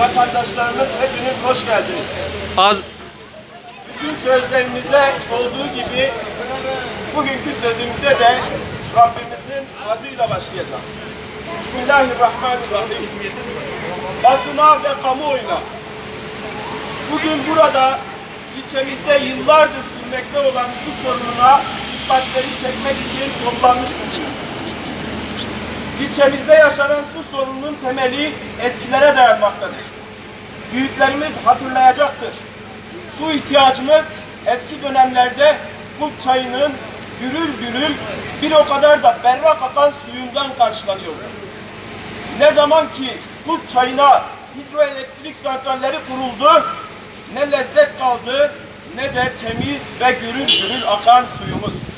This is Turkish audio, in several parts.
vatandaşlarımız hepiniz hoş geldiniz. Az Bütün sözlerimize olduğu gibi bugünkü sözümüze de Rabbimizin adıyla başlayacağız. Bismillahirrahmanirrahim. Basına ve kamuoyuna bugün burada ilçemizde yıllardır sürmekte olan su sorununa dikkatleri çekmek için toplanmış bulunduk. İlçemizde yaşanan su sorununun temeli eskilere dayanmaktadır. Büyüklerimiz hatırlayacaktır. Su ihtiyacımız eski dönemlerde Kulp çayının gürül gürül bir o kadar da berrak akan suyundan karşılanıyordu. Ne zaman ki Kulp çayına hidroelektrik santralleri kuruldu, ne lezzet kaldı ne de temiz ve gürül gürül akan suyumuz.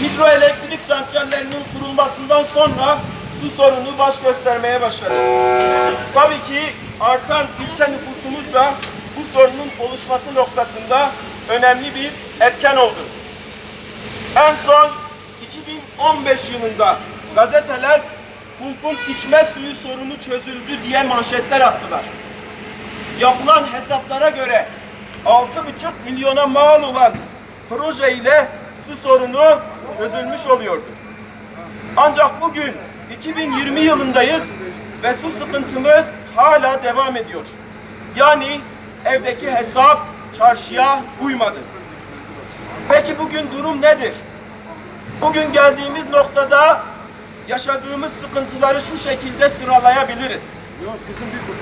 Hidroelektrik santrallerinin kurulmasından sonra su sorunu baş göstermeye başladı. Tabii ki artan ilçe nüfusumuz da bu sorunun oluşması noktasında önemli bir etken oldu. En son 2015 yılında gazeteler Kulp'un içme suyu sorunu çözüldü diye manşetler attılar. Yapılan hesaplara göre 6,5 milyona mal olan proje ile su sorunu çözülmüş oluyordu. Ancak bugün 2020 yılındayız ve su sıkıntımız hala devam ediyor. Yani evdeki hesap çarşıya uymadı. Peki bugün durum nedir? Bugün geldiğimiz noktada yaşadığımız sıkıntıları şu şekilde sıralayabiliriz.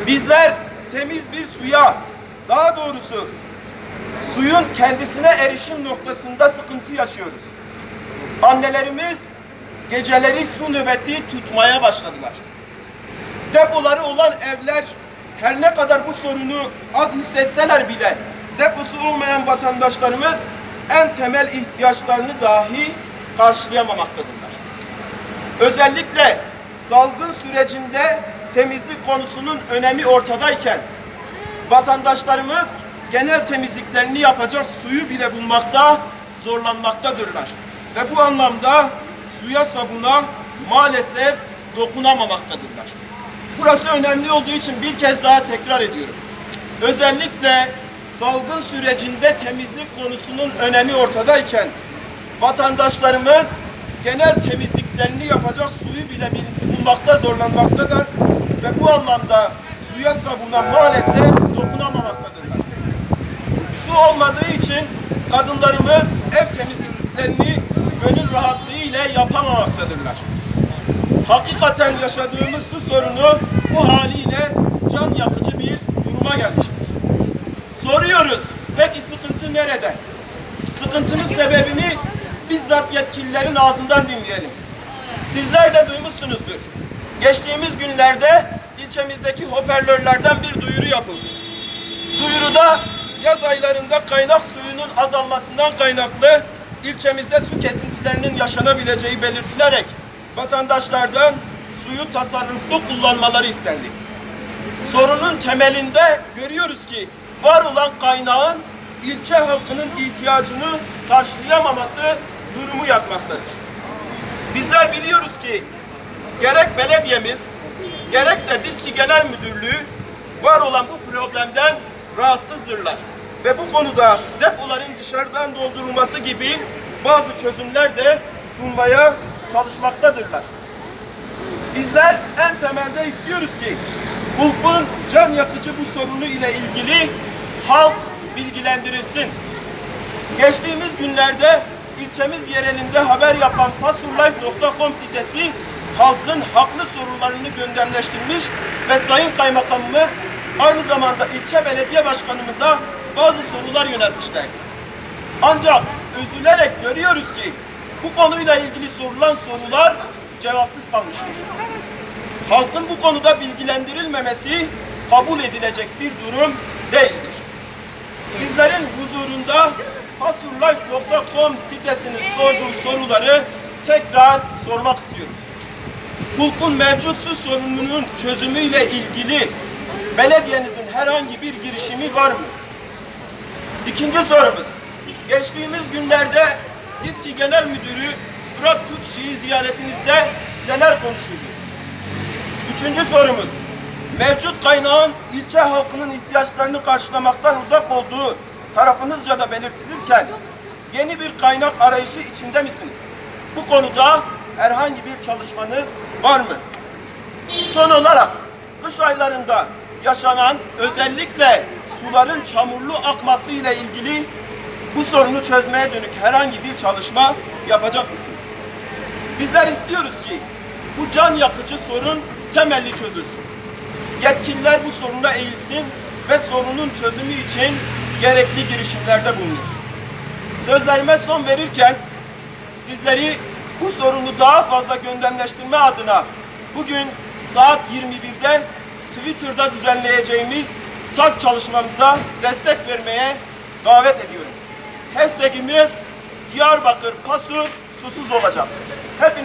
Bizler temiz bir suya, daha doğrusu suyun kendisine erişim noktasında sıkıntı yaşıyoruz. Annelerimiz geceleri su nöbeti tutmaya başladılar. Depoları olan evler her ne kadar bu sorunu az hissetseler bile deposu olmayan vatandaşlarımız en temel ihtiyaçlarını dahi karşılayamamaktadırlar. Özellikle salgın sürecinde temizlik konusunun önemi ortadayken vatandaşlarımız genel temizliklerini yapacak suyu bile bulmakta zorlanmaktadırlar. Ve bu anlamda suya sabuna maalesef dokunamamaktadırlar. Burası önemli olduğu için bir kez daha tekrar ediyorum. Özellikle salgın sürecinde temizlik konusunun önemi ortadayken vatandaşlarımız genel temizliklerini yapacak suyu bile bil- bulmakta zorlanmaktadır ve bu anlamda suya sabuna maalesef dokunamamaktadırlar. Su olmadığı için kadınlarımız ev temizliklerini gönül rahatlığı ile yapamamaktadırlar. Hakikaten yaşadığımız su sorunu bu haliyle can yakıcı bir duruma gelmiştir. Soruyoruz, peki sıkıntı nerede? Sıkıntının sebebini bizzat yetkililerin ağzından dinleyelim. Sizler de duymuşsunuzdur. Geçtiğimiz günlerde ilçemizdeki hoparlörlerden bir duyuru yapıldı. Duyuruda yaz aylarında kaynak suyunun azalmasından kaynaklı ilçemizde su kesintilerinin yaşanabileceği belirtilerek vatandaşlardan suyu tasarruflu kullanmaları istendi. Sorunun temelinde görüyoruz ki var olan kaynağın ilçe halkının ihtiyacını karşılayamaması durumu yatmaktadır. Bizler biliyoruz ki gerek belediyemiz gerekse Diski Genel Müdürlüğü var olan bu problemden rahatsızdırlar. Ve bu konuda depoların dışarıdan doldurulması gibi bazı çözümler de sunmaya çalışmaktadırlar. Bizler en temelde istiyoruz ki Hulk'un can yakıcı bu sorunu ile ilgili halk bilgilendirilsin. Geçtiğimiz günlerde ilçemiz yerelinde haber yapan pasurlife.com sitesi halkın haklı sorularını gündemleştirmiş ve Sayın Kaymakamımız aynı zamanda ilçe belediye başkanımıza bazı sorular yöneltmişlerdi. Ancak üzülerek görüyoruz ki bu konuyla ilgili sorulan sorular cevapsız kalmıştır. Halkın bu konuda bilgilendirilmemesi kabul edilecek bir durum değildir. Sizlerin huzurunda pasurlife.com sitesinin sorduğu soruları tekrar sormak istiyoruz. Hulk'un mevcut su sorununun çözümüyle ilgili belediyenizin herhangi bir girişimi var mı? İkinci sorumuz. Geçtiğimiz günlerde İSKİ Genel Müdürü Fırat Tutşi'yi ziyaretinizde neler konuşuldu? Üçüncü sorumuz. mevcut kaynağın ilçe halkının ihtiyaçlarını karşılamaktan uzak olduğu tarafınızca da belirtilirken yeni bir kaynak arayışı içinde misiniz? Bu konuda herhangi bir çalışmanız var mı? Son olarak kış aylarında yaşanan özellikle suların çamurlu akması ile ilgili bu sorunu çözmeye dönük herhangi bir çalışma yapacak mısınız? Bizler istiyoruz ki bu can yakıcı sorun temelli çözülsün. Yetkililer bu soruna eğilsin ve sorunun çözümü için gerekli girişimlerde bulunsun. Sözlerime son verirken sizleri bu sorunu daha fazla gündemleştirme adına bugün saat 21'de Twitter'da düzenleyeceğimiz TAK çalışmamıza destek vermeye davet ediyorum. Hashtagimiz Diyarbakır Pasur susuz olacak. Hepiniz